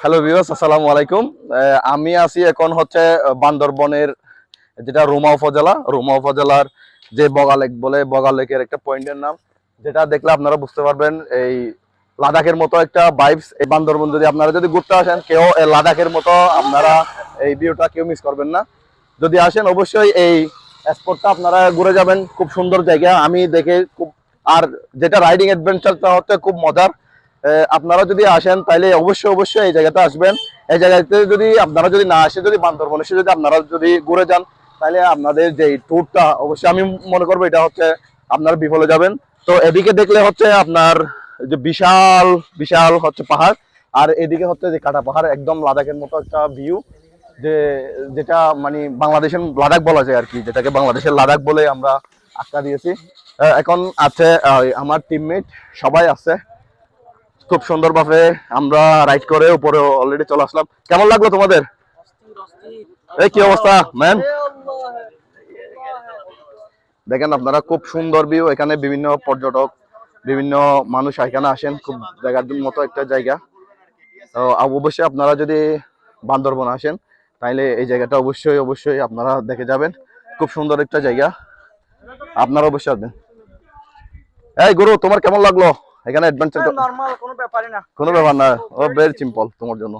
Hello viewers আসসালামু আলাইকুম। আমি আছি এখন হচ্ছে বান্দরবনের যেটা রুমা উপজেলা। রুমা উপজেলার যে বগালেক বলে বগালেকের একটা পয়েন্টের নাম। যেটা দেখলে আপনারা বুঝতে পারবেন, এই লাদাখের মতো একটা ভাইবস এই বান্দরবন যদি আপনারা যদি ঘুরতে আসেন, কেউ লাদাখের মতো আপনারা এই ভিউটা কেউ মিস করবেন না। যদি আসেন, অবশ্যই এই স্পটটা আপনারা ঘুরে যাবেন। খুব সুন্দর জায়গা। আমি দেখে খুব আর যেটা রাইডিং অ্যাডভেঞ্চারটা হচ্ছে, খুব মজার। আপনারা যদি আসেন তাহলে অবশ্যই অবশ্যই এই জায়গাতে আসবেন। এই জায়গাতে যদি আপনারা যদি না আসে, যদি বান্দরবন এসে যদি আপনারা যদি ঘুরে যান তাহলে আপনাদের যে ট্যুরটা অবশ্যই আমি মনে করব এটা হচ্ছে আপনারা বিফলে যাবেন। তো এদিকে দেখলে হচ্ছে আপনার যে বিশাল বিশাল হচ্ছে পাহাড়, আর এদিকে হচ্ছে যে কাটা পাহাড়, একদম লাদাখের মতো একটা ভিউ যে যেটা মানে বাংলাদেশের লাদাখ বলা যায় আর কি, যেটাকে বাংলাদেশের লাদাখ বলে আমরা আখ্যা দিয়েছি। এখন আছে আমার টিমমেট সবাই আছে। খুব সুন্দরভাবে আমরা রাইড করে উপরে অলরেডি চলে আসলাম। কেমন লাগল তোমাদের? এই কি অবস্থা ম্যাম দেখেন আপনারা, খুব সুন্দর ভিউ এখানে বিভিন্ন পর্যটক, বিভিন্ন মানুষ এখানে আসেন। খুব দেখার মতো একটা জায়গা। তো অবশ্যই আপনারা যদি বান্দরবন আসেন তাহলে এই জায়গাটা অবশ্যই অবশ্যই আপনারা দেখে যাবেন। খুব সুন্দর একটা জায়গা। আপনারা অবশ্যই আসবেন। এই গুরু, তোমার কেমন লাগল? এখানে অ্যাডভেঞ্চার নর্মাল কোনো ব্যাপারই না। কোনো ব্যাপার না। ও ভেরি সিম্পল তোমার জন্য।